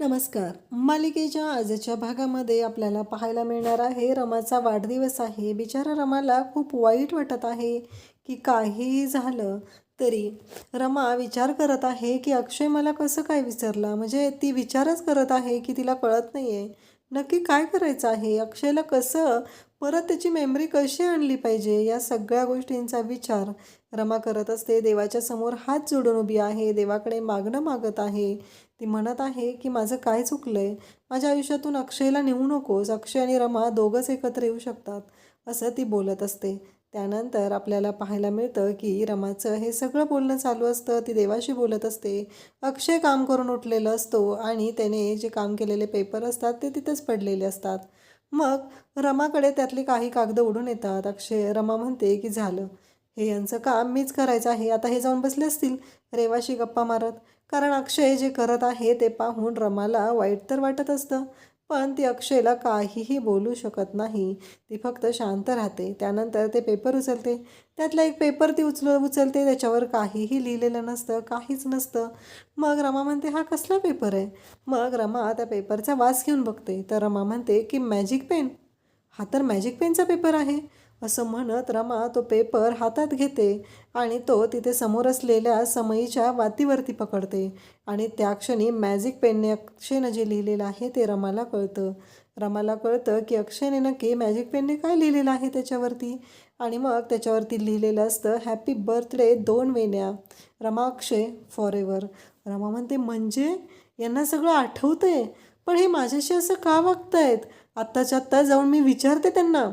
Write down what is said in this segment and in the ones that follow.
नमस्कार. मालिकेच्या आजच्या भागामध्ये आपल्याला पाहायला मिळणार आहे रमाचा वाढदिवस आहे. बिचारा रमाला खूप वाईट वाटत आहे की काहीही झालं तरी रमा विचार करत आहे की अक्षय मला कसं काय विसरला? म्हणजे ती विचारच करत आहे की तिला कळत नाही आहे नक्की काय करायचं आहे? अक्षयला कसं परत त्याची मेमरी कशी आणली पाहिजे? या सगळ्या गोष्टींचा विचार रमा करत असते. देवाच्या समोर हात जोडून उभी आहे. देवाकडे मागणं मागत आहे. ती म्हणत आहे की माझं काय चुकलंय? माझ्या आयुष्यातून अक्षयला नेऊ नकोस. अक्षय आणि रमा दोघंच एकत्र येऊ शकतात असं ती बोलत असते. त्यानंतर आपल्याला पाहायला मिळतं की रमाचं हे सगळं बोलणं चालू असतं. ती देवाशी बोलत असते. अक्षय काम करून उठलेलं असतो आणि त्याने जे काम केलेले पेपर असतात ते तिथेच पडलेले असतात. मग रमाकडे त्यातली काही कागदं उडून येतात. अक्षय रमा म्हणते की झालं. हे यांचं काम मीच करायचं आहे. आता हे जाऊन बसले असतील रेवाशी गप्पा मारत. कारण अक्षय जे करत आहे ते पाहून रमाला वाईट तर वाटत असतं. पण ती अक्षयला काहीही बोलू शकत नाही. ती फक्त शांत राहते. त्यानंतर ते पेपर उचलते. त्यातला एक पेपर ती उचल उचलते. त्याच्यावर काहीही लिहिलेलं नसतं काहीच नसतं. मग रमा म्हणते हा कसला पेपर आहे? मग रमा त्या पेपरचा वास घेऊन बघते. तर रमा म्हणते की मॅजिक पेन हा तर मॅजिक पेनचा पेपर आहे. असं म्हणत रमा तो पेपर हातात घेते आणि तो तिथे समोर असलेल्या समईच्या वातीवरती पकडते. आणि त्या क्षणी मॅजिक पेनने अक्षयनं जे लिहिलेलं आहे ते रमाला कळतं. रमाला कळतं की अक्षयने नक्की मॅजिक पेनने काय लिहिलेलं आहे त्याच्यावरती? आणि मग त्याच्यावरती लिहिलेलं असतं हॅपी बर्थडे दोन वेण्या. रमा अक्षय फॉर एव्हर रमा म्हणते म्हणजे? यांना सगळं आठवतं आहे पण हे माझ्याशी असं का वागतायत? आत्ताच्या आत्ता जाऊन मी विचारते त्यांना.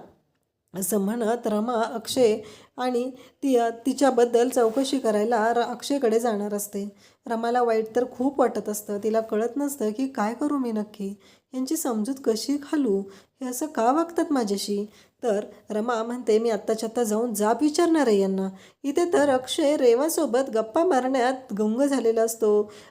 असं म्हणत रमा अक्षय आणि ती तिच्याबद्दल चौकशी करायला र अक्षयकडे जाणार असते. रमाला वाईट तर खूप वाटत असतं. तिला कळत नसतं की काय करू मी नक्की? यांची समजूत कशी घालू हे असं का वागतात माझ्याशी? तर रमा म्हणते मी आत्ताच्या आत्ता जाऊन जाब विचारणार आहे यांना. इथे तर अक्षय रेवासोबत गप्पा मारण्यात गंग झालेला असतो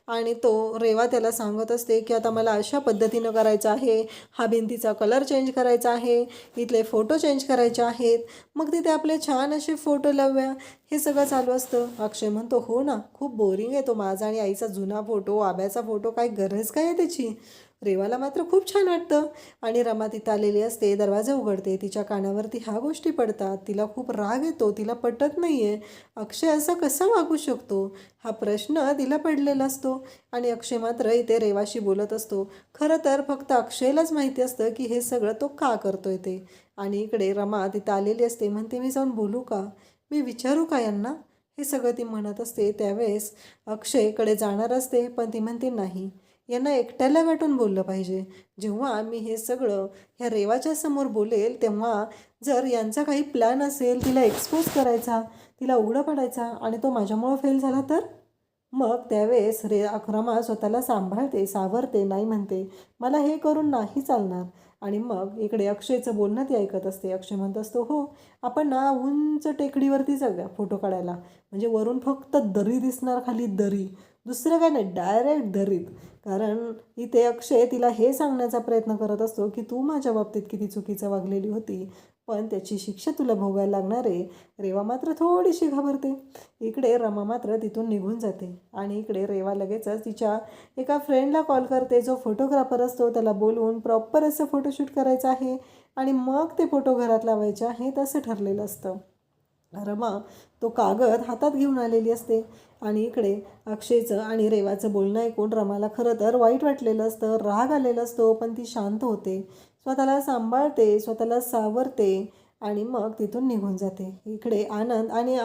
आणि तो रेवा त्याला सांगत असते की आता मला अशा पद्धतीनं करायचं आहे. हा भिंतीचा कलर चेंज करायचा आहे. इथले फोटो चेंज करायचे आहेत. मग तिथे आपले छान असे फोटो लावूया. हे सगळं चालू असतं. अक्षय म्हणतो हो ना खूप बोरिंग आहे तो माझा आणि आईचा जुना फोटो आब्याचा फोटो काय गरज काय आहे त्याची? रेवाला मात्र खूप छान वाटतं. आणि रमा तिथं आलेली असते दरवाजा उघडते तिच्या कानावरती ह्या गोष्टी पडतात. तिला खूप राग येतो तिला पटत नाही आहे अक्षय असा कसा वागू शकतो? हा प्रश्न तिला पडलेला असतो. आणि अक्षय मात्र इथे रेवाशी बोलत असतो. खरं तर फक्त अक्षयलाच माहिती असतं की हे सगळं तो का करतोय ते. आणि इकडे रमा तिथं आलेली असते म्हणते मी जाऊन बोलू का? मी विचारू का यांना? हे सगळं ती म्हणत असते. त्यावेळेस अक्षयकडे जाणार असते पण ती म्हणते नाही. यांना एकट्याला वाटून बोललं पाहिजे. जेव्हा मी हे सगळं ह्या रेवाच्या समोर बोलेल तेव्हा जर यांचा काही प्लॅन असेल तिला एक्सपोज करायचा तिला उघडं पडायचा आणि तो माझ्यामुळं फेल झाला तर? मग त्यावेळेस रे अक्रमा स्वतःला सांभाळते सावरते नाही म्हणते. मला हे करून नाही चालणार. आणि मग इकडे अक्षयचं बोलणं ती ऐकत असते. अक्षय म्हणत असतो हो आपण ना उंच टेकडीवरती जाऊया फोटो काढायला. म्हणजे वरून फक्त दरी दिसणार खाली दरी. दुसरं काय नाही डायरेक्ट दरीत कारण इथे अक्षय तिला हे सांगण्याचा प्रयत्न करत असतो की तू माझ्या बाबतीत किती चुकीचं वागलेली होती पण त्याची शिक्षा तुला भोगायला लागणार आहे. रेवा मात्र थोडीशी घाबरते. इकडे रमा मात्र तिथून निघून जाते आणि इकडे रेवा लगेचच तिच्या एका फ्रेंडला कॉल करते. जो फोटोग्राफर असतो त्याला बोलवून प्रॉपर असं फोटोशूट करायचं आहे आणि मग ते फोटो घरात लावायचे आहेत तसं ठरलेलं असतं. रमा तो कागद हातात घेऊन आलेली असते. आणि इकडे अक्षयचं आणि रेवाचं बोलणं ऐकून रमाला खरं तर वाईट वाटलेलं असतं राग आलेला असतो पण ती शांत होते. स्वतःला सांभाळते स्वतःला सावरते आणि मग तिथून निघून जाते. इकडे आनंद आणि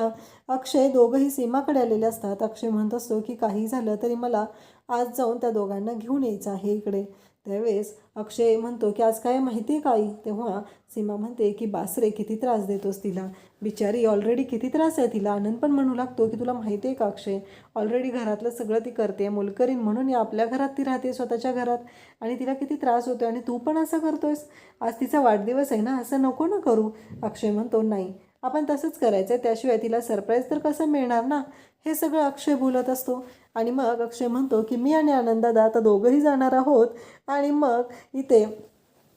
अक्षय दोघंही सीमाकडे आलेले असतात. अक्षय म्हणत असतो की काही झालं तरी मला आज जाऊन त्या दोघांना घेऊन यायचं आहे इकडे. त्यावेळेस अक्षय म्हणतो की आज काय माहिती आहे काही तेव्हा सीमा म्हणते की बासरे किती त्रास देतोस तिला. बिचारी ऑलरेडी किती त्रास आहे तिला. आनंद पण म्हणू लागतो की तुला माहिती आहे का अक्षय? ऑलरेडी घरातलं सगळं ती करते. मोलकरीन म्हणून या आपल्या घरात ती राहते स्वतःच्या घरात. आणि तिला किती त्रास होतो आणि तू पण असं करतोयस? आज तिचा वाढदिवस आहे ना असं नको ना करू. अक्षय म्हणतो नाही. आपण तसंच करायचं आहे त्याशिवाय तिला सरप्राईज तर कसं मिळणार ना? हे सगळं अक्षय बोलत असतो. आणि मग अक्षय म्हणतो की मी आणि आनंदादा आता दोघंही जाणार आहोत. आणि मग इथे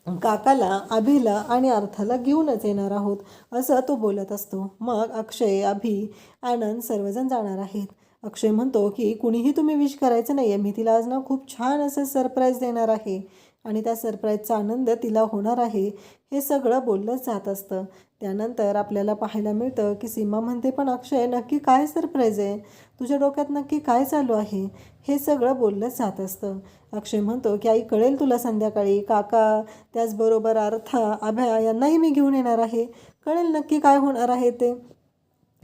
काकाला अभिला आणि अर्थाला घेऊनच येणार आहोत. असं तो बोलत असतो. मग अक्षय अभि आनंद सर्वजण जाणार आहेत. अक्षय म्हणतो की कुणीही तुम्ही विश करायचं नाही आहे मी तिला आज ना खूप छान असं सरप्राईज देणार आहे. आणि त्या सरप्राईजचा आनंद तिला होणार आहे हे सगळं बोललं जात असतं. त्यानंतर आपल्याला पाहायला मिळतं की सीमा म्हणते पण अक्षय नक्की काय सरप्राईज आहे? तुझ्या डोक्यात नक्की काय चालू आहे? हे सगळं बोललं जात असतं. अक्षय म्हणतो की आई कळेल तुला संध्याकाळी. काका त्याचबरोबर अर्था अभया यांनाही मी घेऊन येणार आहे. कळेल नक्की काय होणार आहे ते.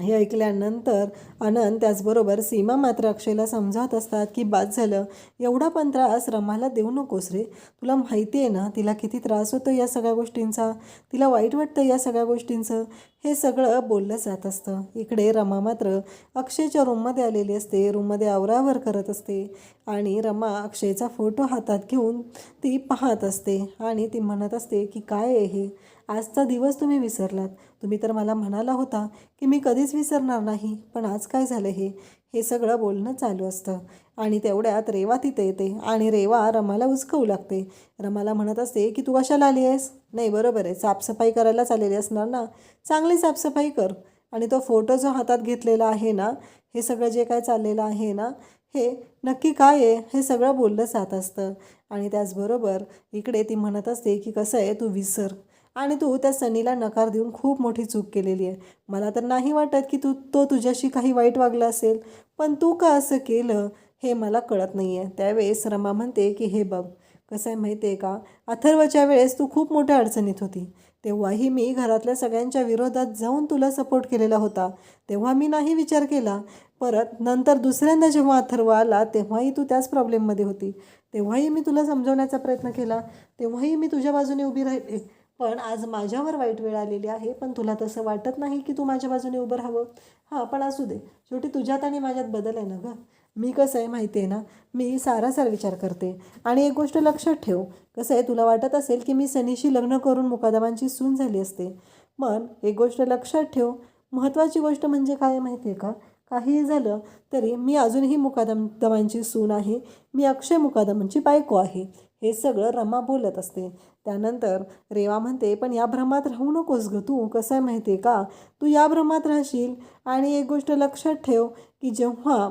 हे ऐकल्यानंतर आनंद त्याचबरोबर सीमा मात्र अक्षयला समजावत असतात की बाद झालं. एवढा पण त्रास रमाला देऊ नकोस रे. तुला माहिती आहे ना तिला किती त्रास होतो या सगळ्या गोष्टींचा? तिला वाईट वाटतं या सगळ्या गोष्टींचं? हे सगळं बोललं जात असतं. इकडे रमा मात्र अक्षयच्या रूममध्ये आलेली असते. रूममध्ये आवरावर करत असते. आणि रमा अक्षयचा फोटो हातात घेऊन ती पाहत असते. आणि ती म्हणत असते की काय आहे हे? आजचा दिवस तुम्ही विसरलात. तुम्ही तर मला म्हणाला होता की मी कधीच विसरणार नाही पण आज काय झालं हे? हे सगळं बोलणं चालू असतं. आणि तेवढ्यात रेवा तिथे येते आणि रेवा रमाला उचकवू लागते. रमाला म्हणत असते की तू कशाला आली आहेस? नाही बरोबर आहे. साफसफाई करायलाच आलेली असणार ना? चांगली साफसफाई कर. आणि तो फोटो जो हातात घेतलेला आहे ना हे सगळं जे काय चाललेलं आहे ना हे नक्की काय आहे? हे सगळं बोललं जात असतं. आणि त्याचबरोबर इकडे ती म्हणत असते की कसं आहे तू विसर. आणि तू त्या सनीला नकार देऊन खूप मोठी चूक केलेली आहे. मला तर नाही वाटत की तू तो तुझ्याशी काही वाईट वागला असेल पण तू का असं केलं हे मला कळत नाही आहे त्यावेळेस रमा म्हणते की हे बघ कसं आहे माहिती आहे का? अथर्वच्या वेळेस तू खूप मोठ्या अडचणीत होती. तेव्हाही मी घरातल्या सगळ्यांच्या विरोधात जाऊन तुला सपोर्ट केलेला होता. तेव्हा मी नाही विचार केला. परत नंतर दुसऱ्यांदा जेव्हा अथर्व आला तेव्हाही तू त्याच प्रॉब्लेममध्ये होती. तेव्हाही मी तुला समजवण्याचा प्रयत्न केला. तेव्हाही मी तुझ्या बाजूने उभी राहिले. पण आज माझ्यावर वाईट वेळ आलेली आहे पण तुला तसं वाटत नाही की तू माझ्या बाजूने उभं राहावं? हां पण असू दे. शेवटी तुझ्यात आणि माझ्यात बदल आहे ना गं? मी कसं आहे माहिती आहे ना? मी सारासार विचार करते. आणि एक गोष्ट लक्षात ठेव कसं आहे तुला वाटत असेल की मी सनीशी लग्न करून मुकादमांची सून झाली असते. पण एक गोष्ट लक्षात ठेव महत्त्वाची गोष्ट म्हणजे काय माहिती आहे का? काहीही झालं तरी मी अजूनही मुकादमांची सून आहे. मी अक्षय मुकादमांची बायको आहे. हे सगळं रमा बोलत असते. त्यानंतर रेवा म्हणते पण या भ्रमात राहू नकोस ग तू. कसं आहे माहिती आहे का? तू या भ्रमात राहशील. आणि एक गोष्ट लक्षात ठेव की जेव्हा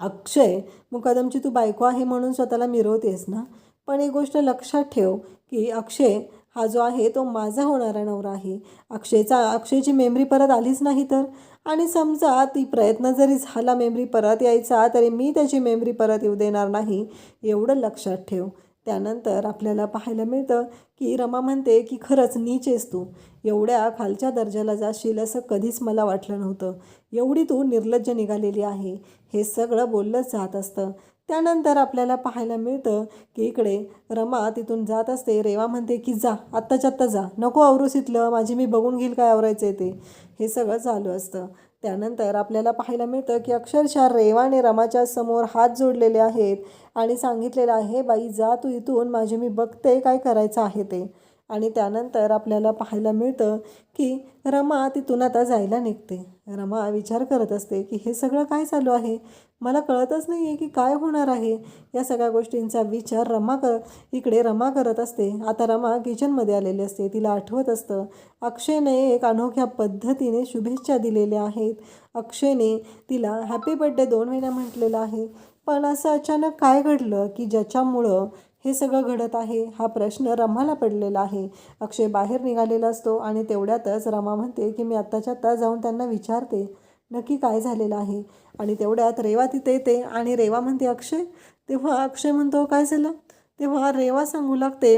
अक्षय मुकादमची तू बायको आहे म्हणून स्वतःला मिरवतेस ना पण एक गोष्ट लक्षात ठेव की अक्षय हा जो आहे तो माझा होणारा नवरा आहे. अक्षयचा अक्षयची मेमरी परत आलीच नाही तर? आणि समजा ती प्रयत्न जरी झाला मेमरी परत यायचा तरी मी त्याची मेमरी परत येऊ देणार नाही. एवढं लक्षात ठेव. त्यानंतर आपल्याला पाहायला मिळतं की रमा म्हणते की खरंच नीचेस तू. एवढ्या खालच्या दर्जाला जाशील असं कधीच मला वाटलं नव्हतं. एवढी तू निर्लज्ज निघालेली आहे. हे सगळं बोललंच जात असतं. त्यानंतर आपल्याला पाहायला मिळतं की इकडे रमा तिथून जात असते. रेवा म्हणते की जा आत्ताच्या आत्ता जा. नको आवरूस इथलं. माझी मी बघून घेईल काय आवरायचं ते. हे सगळं चालू असतं. त्यानंतर आपल्याला पाहायला मिळतं की अक्षरशः रेवाने रमाच्या समोर हात जोडलेले आहेत आणि सांगितलेलं आहे बाई जा तू इथून माझे मी बघते काय करायचं आहे ते. आणि त्यानंतर आपल्याला पाहायला मिळतं की रमा तिथून आता जायला निघते. रमा विचार करत असते की हे सगळं काय चालू आहे? मला कळतच नाही आहे की काय होणार आहे? या सगळ्या गोष्टींचा विचार रमा कर इकडे रमा करत असते. आता रमा किचनमध्ये आलेली असते. तिला आठवत असतं अक्षयने एक अनोख्या पद्धतीने शुभेच्छा दिलेल्या आहेत. अक्षयने तिला हॅपी बड्डे दोन वेळा म्हटलेलं आहे. पण असं अचानक काय घडलं की ज्याच्यामुळं हे सगळं घडत आहे. हा प्रश्न रमाला पडलेला आहे. अक्षय बाहेर निघालेला असतो आणि तेवढ्यातच रमा म्हणते की मी आत्ताच्या आत्ता जाऊन त्यांना विचारते. नक्की काय झालेलं आहे? आणि तेवढ्यात रेवा तिथे येते आणि रेवा म्हणते अक्षय तेव्हा अक्षय म्हणतो काय झालं? तेव्हा रेवा सांगू लागते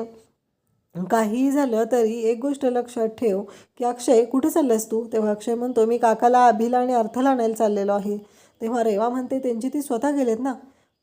काहीही झालं तरी एक गोष्ट लक्षात ठेव की अक्षय कुठे चाललंस तू? तेव्हा अक्षय म्हणतो मी काकाला अभिला आणि अर्थाला आणायला चाललेलो आहे. तेव्हा रेवा म्हणते त्यांची ती स्वतः गेलेत ना?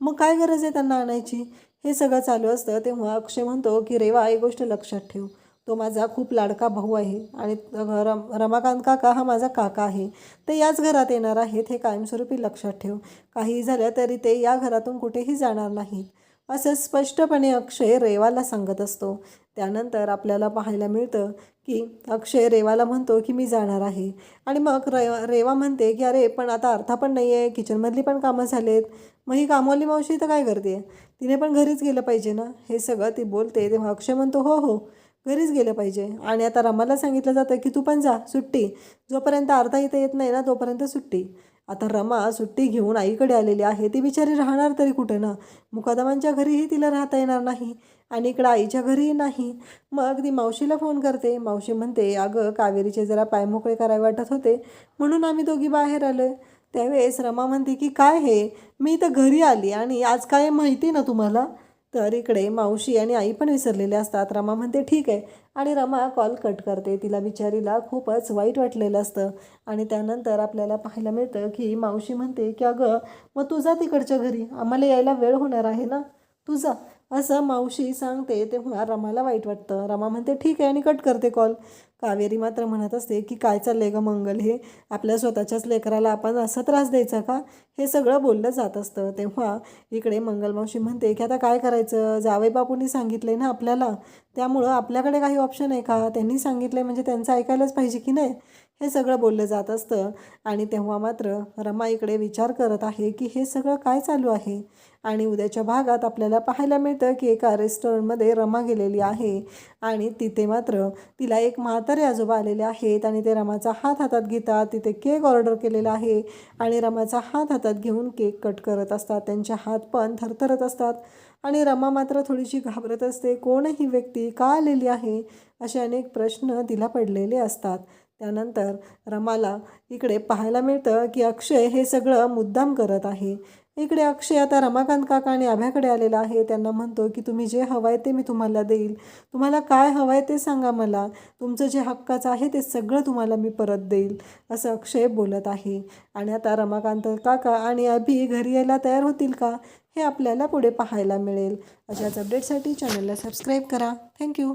मग काय गरज आहे त्यांना आणायची? हे सगळं चालू असतं तेव्हा अक्षय म्हणतो की रेवा एक गोष्ट लक्षात ठेव. तो माझा खूप लाडका भाऊ आहे आणि रम रमाकांत काका हा माझा काका आहे. ते याच घरात येणार आहेत हे कायमस्वरूपी लक्षात ठेव. काही झालं तरी ते या घरातून कुठेही जाणार नाहीत. असं स्पष्टपणे अक्षय रेवाला सांगत असतो. त्यानंतर आपल्याला पाहायला मिळतं की अक्षय रेवाला म्हणतो की मी जाणार आहे. आणि मग रे रेवा म्हणते की अरे पण आता अर्था पण नाही आहे किचनमधली पण कामं झालेत. मग ही कामवाली मावशी तर काय करते? तिने पण घरीच गेलं पाहिजे ना? हे सगळं ती बोलते तेव्हा अक्षय म्हणतो हो हो घरीच गेलं पाहिजे. आणि आता रमाला सांगितलं जातं की तू पण जा सुट्टी. जोपर्यंत अर्धा इथे येत नाही ना तोपर्यंत सुट्टी. आता रमा सुट्टी घेऊन आईकडे आलेली आहे ती बिचारी राहणार तरी कुठे ना? मुकादमांच्या घरीही तिला राहता येणार नाही आणि इकडं आईच्या घरीही नाही. मग ती मावशीला फोन करते. मावशी म्हणते अगं कावेरीचे जरा पाय मोकळे करावे वाटत होते म्हणून आम्ही दोघी बाहेर आलो त्यावेळेस रमा म्हणते की काय हे? मी तर घरी आली आणि आज काय माहिती ना तुम्हाला? तर इकडे मावशी आणि आई पण विसरलेले असतात. रमा म्हणते ठीक आहे. आणि रमा कॉल कट करते. तिला बिचारीला खूपच वाईट वाटलेलं असतं. आणि त्यानंतर आपल्याला पाहायला मिळतं की मावशी म्हणते की अगं मग तुझा तिकडच्या घरी. आम्हाला यायला वेळ होणार आहे ना? तुझा असं मावशी सांगते तेव्हा रमाला वाईट वाटतं. रमा म्हणते ठीक आहे आणि कट करते कॉल कावेरी मात्र म्हणत असते की काय चाललंय ग मंगल? हे आपल्या स्वतःच्याच लेकराला आपण असा त्रास द्यायचा का? हे सगळं बोललं जात असतं. तेव्हा इकडे मंगलमावशी म्हणते की आता काय करायचं? जावई बापूंनी सांगितलंय ना आपल्याला. त्यामुळं आपल्याकडे काही ऑप्शन आहे का? त्यांनी सांगितलंय म्हणजे त्यांचं ऐकायलाच पाहिजे की नाही? हे सगळं बोललं जात असतं. आणि तेव्हा मात्र रमा इकडे विचार करत आहे की हे सगळं काय चालू आहे? आणि उद्याच्या भागात आपल्याला पाहायला मिळतं की एका रेस्टॉरंटमध्ये रमा गेलेली आहे. आणि तिथे मात्र तिला एक म्हातारे आजोबा आलेले आहेत आणि ते रमाचा हात हातात घेतात. तिथे केक ऑर्डर केलेला आहे. आणि रमाचा हात हातात घेऊन केक कट करत असतात. त्यांचे हात पण थरथरत असतात. आणि रमा मात्र थोडीशी घाबरत असते. कोण ही व्यक्ती? का आलेली आहे? असे अनेक प्रश्न तिला पडलेले असतात. त्यानंतर रमाला इकडे पाहायला मिळतं की अक्षय हे सगळं मुद्दाम करत आहे. इकडे अक्षय आता रमाकांत काका आणि आभ्याकडे आलेला आहे. त्यांना म्हणतो की तुम्ही जे हवं आहे ते मी तुम्हाला देईल. तुम्हाला काय हवं आहे ते सांगा मला. तुमचं जे हक्काचं आहे ते सगळं तुम्हाला मी परत देईल असं अक्षय बोलत आहे. आणि आता रमाकांत काका आणि अभि घरी यायला तयार होतील का हे आपल्याला पुढे पाहायला मिळेल. अशाच अपडेटसाठी चॅनलला सबस्क्राईब करा. थँक्यू